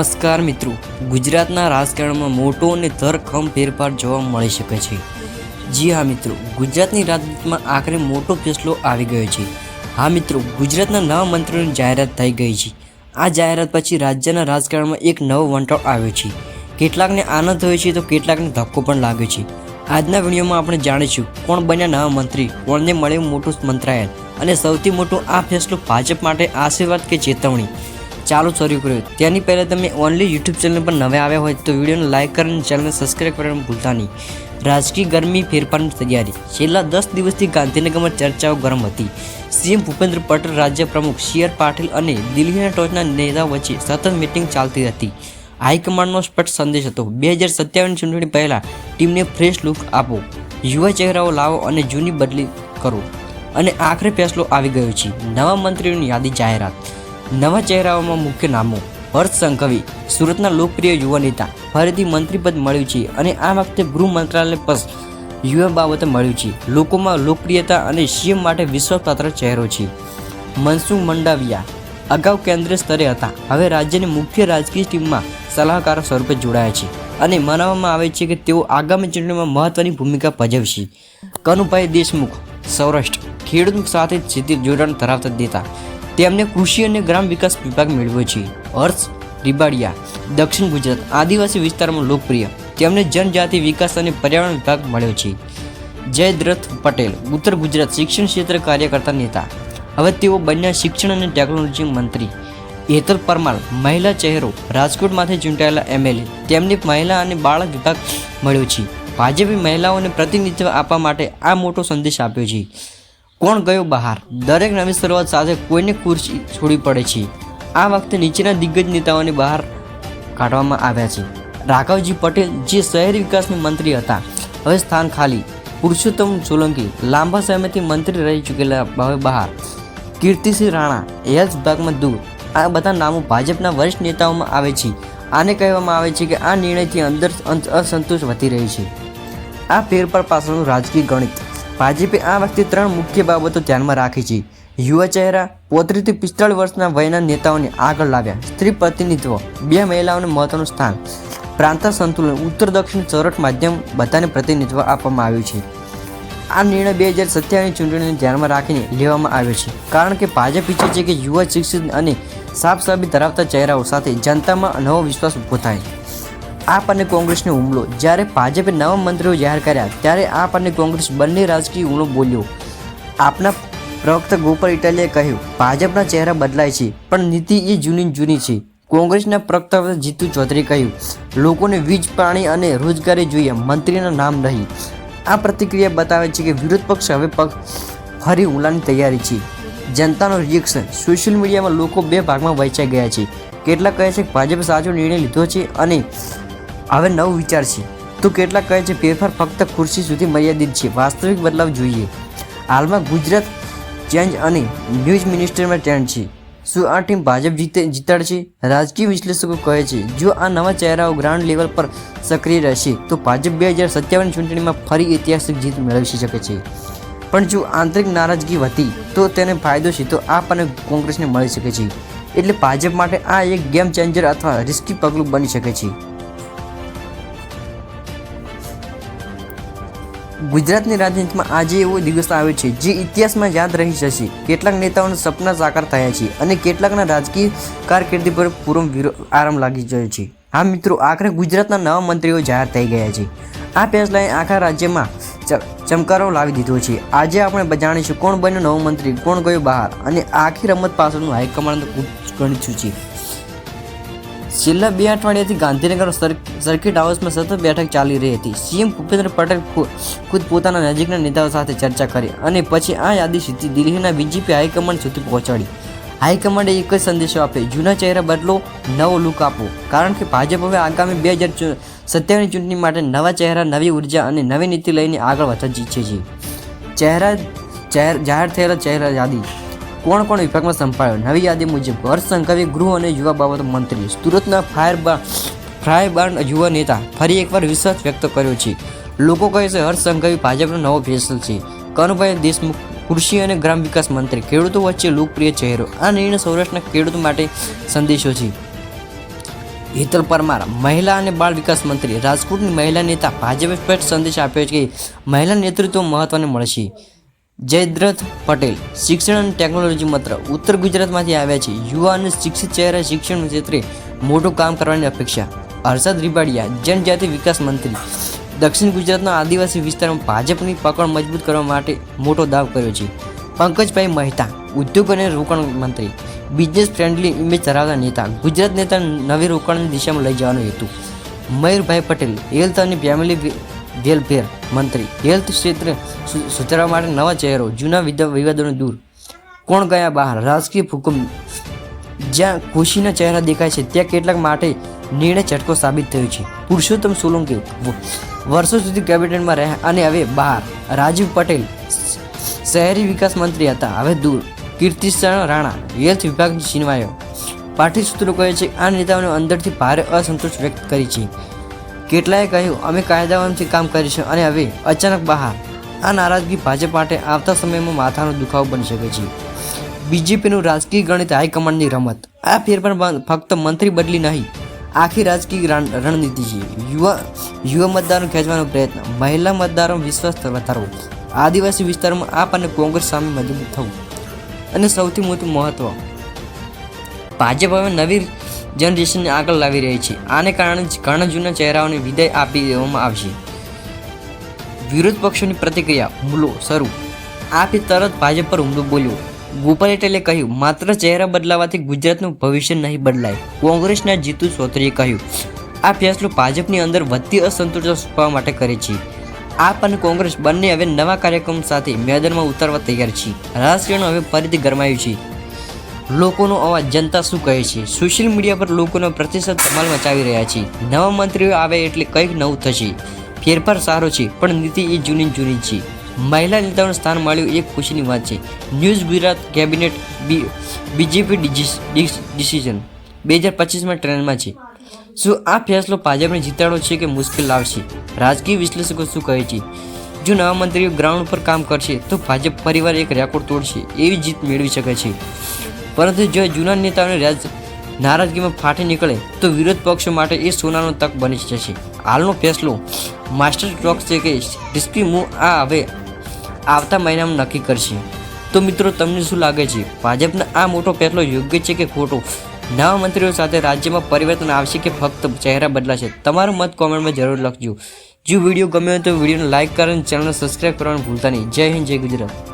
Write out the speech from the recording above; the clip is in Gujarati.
નમસ્કાર મિત્રો. ગુજરાતના રાજકારણમાં મોટો અને ધરખમ ફેરફાર જોવા મળી શકે છે. જી હા મિત્રો, ગુજરાતની રાજનીતિમાં આખરે મોટો ફેસલો આવી ગયો છે. હા મિત્રો, ગુજરાતના નવા મંત્રીઓની જાહેરાત થઈ ગઈ છે. આ જાહેરાત પછી રાજ્યના રાજકારણમાં એક નવો વંટોળ આવ્યો છે. કેટલાકને આનંદ થયો છે તો કેટલાકને ધક્કો પણ લાગ્યો છે. આજના વિડીયોમાં આપણે જાણીશું કોણ બન્યા નવા મંત્રી, કોણને મળ્યું મોટું મંત્રાલય અને સૌથી મોટો આ ફેસલો ભાજપ માટે આશીર્વાદ કે ચેતવણી? ચાલુ શરૂ કર્યું. તેની પહેલાં તમે ઓનલી યુટ્યુબ ચેનલ પર નવા આવ્યા હોય તો વિડીયોને લાઇક કરીને ચેનલને સબસ્ક્રાઈબ કરવાનું ભૂલતા નહીં. રાજકીય ગરમી ફેરફારની તૈયારી. છેલ્લા દસ દિવસથી ગાંધીનગરમાં ચર્ચાઓ ગરમ હતી. સીએમ ભૂપેન્દ્ર પટેલ, રાજ્ય પ્રમુખ સી આર પાટીલ અને દિલ્હીના ટોચના નેતા વચ્ચે સતત મિટિંગ ચાલતી હતી. હાઈકમાન્ડનો સ્પષ્ટ સંદેશ હતો, બે હજાર સત્યાવીસ ચૂંટણી પહેલાં ટીમને ફ્રેશ લુક આપો. યુવા ચહેરાઓ લાવો અને જૂની બદલી કરો. અને આખરે ફેસલો આવી ગયો છે. નવા મંત્રીઓની યાદી જાહેરાત. નવા ચહેરાઓમાં મુખ્ય નામો હર્ષ સંઘવી, સુરતના લોકપ્રિય યુવા નેતા, ફરીથી મંત્રીપદ મળ્યું છે અને આ વખતે ગૃહ મંત્રાલય પર યુવા બાબતે મળ્યું છે. લોકોમાં લોકપ્રિયતા અને સીએમ માટે વિશ્વાસપાત્ર ચહેરો છે. મનસુખ મંડાવિયા અગાઉ કેન્દ્ર સ્તરે હતા. હવે રાજ્યની મુખ્ય રાજકીય ટીમમાં સલાહકારો સ્વરૂપે જોડાયા છે અને માનવામાં આવે છે કે તેઓ આગામી ચૂંટણીમાં મહત્વની ભૂમિકા ભજવશે. કનુભાઈ દેશમુખ સૌરાષ્ટ્ર ખેડૂત સાથે સીધી જોડાણ ધરાવતા નેતા તેમને કૃષિ અને ગ્રામ વિકાસ વિભાગ મેળવ્યો છે. હર્ષ રીબાડિયા, દક્ષિણ ગુજરાત, આદિવાસી વિસ્તારમાં લોકપ્રિય. તેમને જનજાતિ વિકાસ અને પર્યાવરણ વિભાગ મળ્યો છે. જયદ્રથ પટેલ, ઉત્તર ગુજરાત શિક્ષણ ક્ષેત્ર કાર્યકર્તા નેતા. હવે તેઓ બન્યા શિક્ષણ અને ટેકનોલોજી મંત્રી. હેતલ પરમાર, મહિલા ચહેરો, રાજકોટમાંથી ચૂંટાયેલા એમએલએ. તેમને મહિલા અને બાળક વિભાગ મળ્યો છે. ભાજપે મહિલાઓને પ્રતિનિધિત્વ આપવા માટે આ મોટો સંદેશ આપ્યો છે. કોણ ગયો બહાર? દરેક નવી શરૂઆત સાથે કોઈને ખુરશી છોડી પડે છે. આ વખતે નીચેના દિગ્ગજ નેતાઓને બહાર કાઢવામાં આવ્યા છે. રાઘવજી પટેલ, જે શહેરી વિકાસના મંત્રી હતા, હવે સ્થાન ખાલી. પુરુષોત્તમ સોલંકી લાંબા સમયથી મંત્રી રહી ચૂકેલા હવે બહાર. કીર્તિસિંહ રાણા હેલ્થ વિભાગમાં દૂર. આ બધા નામો ભાજપના વરિષ્ઠ નેતાઓમાં આવે છે. આને કહેવામાં આવે છે કે આ નિર્ણયથી અંદર અસંતોષ વધી રહી છે. આ ફેરફાર પાછળનું રાજકીય ગણિત ભાજપે આ વખતે ત્રણ મુખ્ય બાબતો ધ્યાનમાં રાખી છે. યુવા ચહેરા, પોત્રીથી પિસ્તાળીસ વર્ષના વયના નેતાઓને આગળ લાવ્યા. સ્ત્રી પ્રતિનિધિત્વ, બે મહિલાઓને મહત્વનું સ્થાન. પ્રાંત સંતુલન, ઉત્તર દક્ષિણ સરળ માધ્યમ બધાને પ્રતિનિધિત્વ આપવામાં આવ્યું છે. આ નિર્ણય બે હજાર સત્યાવીસ ચૂંટણીને ધ્યાનમાં રાખીને લેવામાં આવ્યો છે. કારણ કે ભાજપ ઈચ્છે છે કે યુવા શિક્ષિત અને સાફ સાબી ધરાવતા ચહેરાઓ સાથે જનતામાં નવો વિશ્વાસ ઊભો થાય. આપ અને કોંગ્રેસનો હુમલો. જ્યારે ભાજપે નવા મંત્રીઓ જાહેર કર્યા, ત્યારે આપ અને કોંગ્રેસ બંને રાજકીય હુમલો બોલ્યો. આપના પ્રવક્તા ગોપાલ ઇટાલીએ કહ્યું, ભાજપના ચહેરા બદલાય છે, પણ નીતિ એ જૂની જૂની છે. કોંગ્રેસના પ્રવક્તા જીતુ ચૌધરી કહ્યું, લોકોને વીજ, પાણી અને રોજગારી જોઈએ, મંત્રીના નામ નહીં. આ પ્રતિક્રિયા બતાવે છે કે વિરોધ પક્ષ હવે પક્ષ ફરી હુમલાની તૈયારી છે. જનતાનો રિએક્શન સોશિયલ મીડિયામાં લોકો બે ભાગમાં વહેંચાઈ ગયા છે. કેટલાક કહે છે કે ભાજપે સાચો નિર્ણય લીધો છે અને હવે નવો વિચાર છે. તો કેટલાક કહે છે ફેરફાર ફક્ત ખુરશી સુધી મર્યાદિત છે. વાસ્તવિક બદલાવ જોઈએ. હાલમાં ગુજરાત ચેન્જ અને ન્યૂઝ મિનિસ્ટરમાં ટ્રેન્ડ છે. શું આ ટીમ ભાજપ જીતે જીતાડશે? રાજકીય વિશ્લેષકો કહે છે, જો આ નવા ચહેરાઓ ગ્રાઉન્ડ લેવલ પર સક્રિય રહેશે, તો ભાજપ બે હજાર સત્યાવન ચૂંટણીમાં ફરી ઐતિહાસિક જીત મેળવી શકે છે. પણ જો આંતરિક નારાજગી વધી, તો તેને ફાયદો છે, તો આપ અને કોંગ્રેસને મળી શકે છે. એટલે ભાજપ માટે આ એક ગેમ ચેન્જર અથવા રિસ્કી પગલું બની શકે છે. ગુજરાતની રાજનીતિમાં આજે એવો દિવસ આવ્યો છે, જે ઇતિહાસમાં યાદ રહી જશે. કેટલાક નેતાઓના સપના સાકાર થયા છે અને કેટલાકના રાજકીય કારકિર્દી પર પૂરો આરામ લાગી ગયો છે. હા મિત્રો, આખરે ગુજરાતના નવા મંત્રીઓ જાહેર થઈ ગયા છે. આ ફેસલાએ આખા રાજ્યમાં ચમકારો લાવી દીધો છે. આજે આપણે જાણીશું કોણ બન્યો નવો મંત્રી, કોણ ગયો બહાર અને આખી રમત પાછળનું હાઈકમાન્ડ ગણિત છે. છેલ્લા બે અઠવાડિયાથી ગાંધીનગર સર્ક- સર્કિટ હાઉસમાં સતત બેઠક ચાલી રહી હતી. સીએમ ભૂપેન્દ્ર પટેલ ખુદ પોતાના નજીકના નેતાઓ સાથે ચર્ચા કરી અને પછી આ યાદી સીધી દિલ્હીના બીજેપી હાઈકમાન્ડ સુધી પહોંચાડી. હાઈકમાન્ડે એક જ સંદેશો આપ્યો, જૂના ચહેરા બદલો, નવો લુક આપો. કારણ કે ભાજપ હવે આગામી બે હજાર સત્યાવીસ ચૂંટણી માટે નવા ચહેરા, નવી ઊર્જા અને નવી નીતિ લઈને આગળ વધવા ઈચ્છે છે. ચહેરા, ચહેર, જાહેર થયેલા ચહેરા યાદી. કોણ કોણ વિભાગમાં સંભાળ્યો? નવી યાદી મુજબ હર્ષ સંઘવી ગૃહ અને યુવા બાબતો મંત્રી. સુરતના ફાયર ફ્રાય બાન્ડ યુવા નેતા ફરી એકવાર વિશ્વાસ વ્યક્ત કર્યો છે. લોકો કહે છે હર્ષ સંઘવી ભાજપનો નવો ફેસલ છે. કનુભાઈ દેશમુખ, કૃષિ અને ગ્રામ વિકાસ મંત્રી. ખેડૂતો વચ્ચે લોકપ્રિય ચહેરો. આ નિર્ણય સૌરાષ્ટ્રના ખેડૂતો માટે સંદેશો છે. હેતલ પરમાર, મહિલા અને બાળ વિકાસ મંત્રી. રાજકોટની મહિલા નેતા ભાજપે સ્પષ્ટ સંદેશ આપ્યો છે કે મહિલા નેતૃત્વ મહત્વને મળશે જયદ્રથ પટેલ. શિક્ષણ અને ટેકનોલોજી મંત્ર ઉત્તર ગુજરાતમાંથી આવ્યા છે. યુવા અને શિક્ષિત ચહેરા શિક્ષણ ક્ષેત્રે મોટું કામ કરવાની અપેક્ષા. હર્ષદ રીબાડિયા, જનજાતિ વિકાસ મંત્રી. દક્ષિણ ગુજરાતના આદિવાસી વિસ્તારમાં ભાજપની પકડ મજબૂત કરવા માટે મોટો દાવ કર્યો છે. પંકજભાઈ મહેતા, ઉદ્યોગ અને રોકાણ મંત્રી. બિઝનેસ ફ્રેન્ડલી ઇમેજ ધરાવતા નેતા. ગુજરાત નેતા નવી રોકાણની દિશામાં લઈ જવાનો હેતુ. મયુરભાઈ પટેલ, હેલ્થ અને ફેમિલી વેલફેર મંત્રી. હેલ્થ ક્ષેત્રે સુધારવા માટે નવા ચહેરો, જૂના વિદ- વિવાદોને દૂર. કોણ ગયા બહાર? રાજકીય ભૂકંપ. જ્યાં ખુશીના ચહેરા દેખાય છે, ત્યાં કેટલાક માટે નિર્ણય ઝટકો સાબિત થયો છે. પુરુષોત્તમ સોલંકી વર્ષો સુધી કેબિનેટમાં રહ્યા અને હવે બહાર. રાજીવ પટેલ શહેરી વિકાસ મંત્રી હતા. હવે દૂર. કીર્તિશરણ રાણા, હેલ્થ વિભાગ છીનવાયો પાર્ટી સૂત્રો કહે છે, આ નેતાઓને અંદરથી ભારે અસંતોષ વ્યક્ત કરી છે. કેટલાએ કહ્યું, અમે કાયદાઓથી કામ કરીશું અને હવે અચાનક બહાર. આ નારાજગી ભાજપ માટે આવતા સમયમાં માથાનો દુખાવો બની શકે છે. બીજેપીનું રાજકીય ગણિત હાઈકમાન્ડની રમત. આ ફેરફાર ફક્ત મંત્રી બદલી નહીં, આખી રાજકીય રણ- રણનીતિ છે. યુવા યુવા મતદારો ખેંચવાનો પ્રયત્ન, મહિલા મતદારો વિશ્વાસ વધારવો. આદિવાસી વિસ્તારમાં આપ અને કોંગ્રેસ સામે મજબૂત થવું. અને સૌથી મોટું મહત્વ, ભાજપ હવે નવી જનરેશનને આગળ લાવી રહી છે. આને કારણે ઘણા જૂના ચહેરાઓને વિદાય આપી દેવામાં આવશે. વિરોધ પક્ષોની પ્રતિક્રિયા હુમલો શરૂ આપે તરત ભાજપ પર હુમલો બોલ્યો. ગોપાલ પટેલે કહ્યું, માત્ર ચહેરા બદલાવાથી ગુજરાતનું ભવિષ્ય નહીં બદલાય. કોંગ્રેસના જીતુ ચૌધરીએ કહ્યું, આ ફેસલો ભાજપની અંદર વધતી અસંતોષ છુપાવવા માટે કરે છે. આપ અને કોંગ્રેસ બંને હવે નવા કાર્યક્રમ સાથે મેદાનમાં ઉતરવા તૈયાર છે રાજકારણ હવે ફરીથી ગરમાયું છે. લોકોનો અવાજ જનતા શું કહે છે? સોશિયલ મીડિયા પર લોકોનો પ્રતિસાદ ધમાલ મચાવી રહ્યા છે. નવા મંત્રીઓ આવે એટલે કંઈક નવું થશે. ફેરફાર સારો છે, પણ નીતિ એ જૂની જૂની છે. મહિલા નેતાઓને સ્થાન મળ્યું એ ખુશીની વાત છે. News Gujarat cabinet B, BJP decision બે હજાર પચીસમાં ટ્રેનમાં છે. શું આ ફેસલો ભાજપને જીતાડો છે કે મુશ્કેલ લાવશે? રાજકીય વિશ્લેષકો શું કહે છે? જો નવા મંત્રીઓ ગ્રાઉન્ડ પર કામ કરશે, તો ભાજપ પરિવાર એક રેકોર્ડ તોડશે, એવી જીત મેળવી શકે છે. પરંતુ જો જૂના નેતાઓને રાજ નારાજગીમાં ફાટી નીકળે, તો વિરોધ પક્ષો માટે એ સોનાનો તક બની જશે. હાલનો ફેસલો માસ્ટર સ્ટ્રોક છે કે રિસ્કી મૂવ આ હવે આવતા મહિનામાં નક્કી કરશે. તો મિત્રો, તમને શું લાગે છે? ભાજપનો આ મોટો ફેસલો યોગ્ય છે કે ખોટો? નવા મંત્રીઓ સાથે રાજ્યમાં પરિવર્તન આવશે કે ફક્ત ચહેરા બદલાશે? તમારો મત કોમેન્ટમાં જરૂર લખજો. જો વીડિયો ગમ્યો હોય તો વિડીયોને લાઇક કરો અને ચેનલને સબસ્ક્રાઈબ કરવાનું ભૂલતા નહીં. જય હિન્દ, જય ગુજરાત.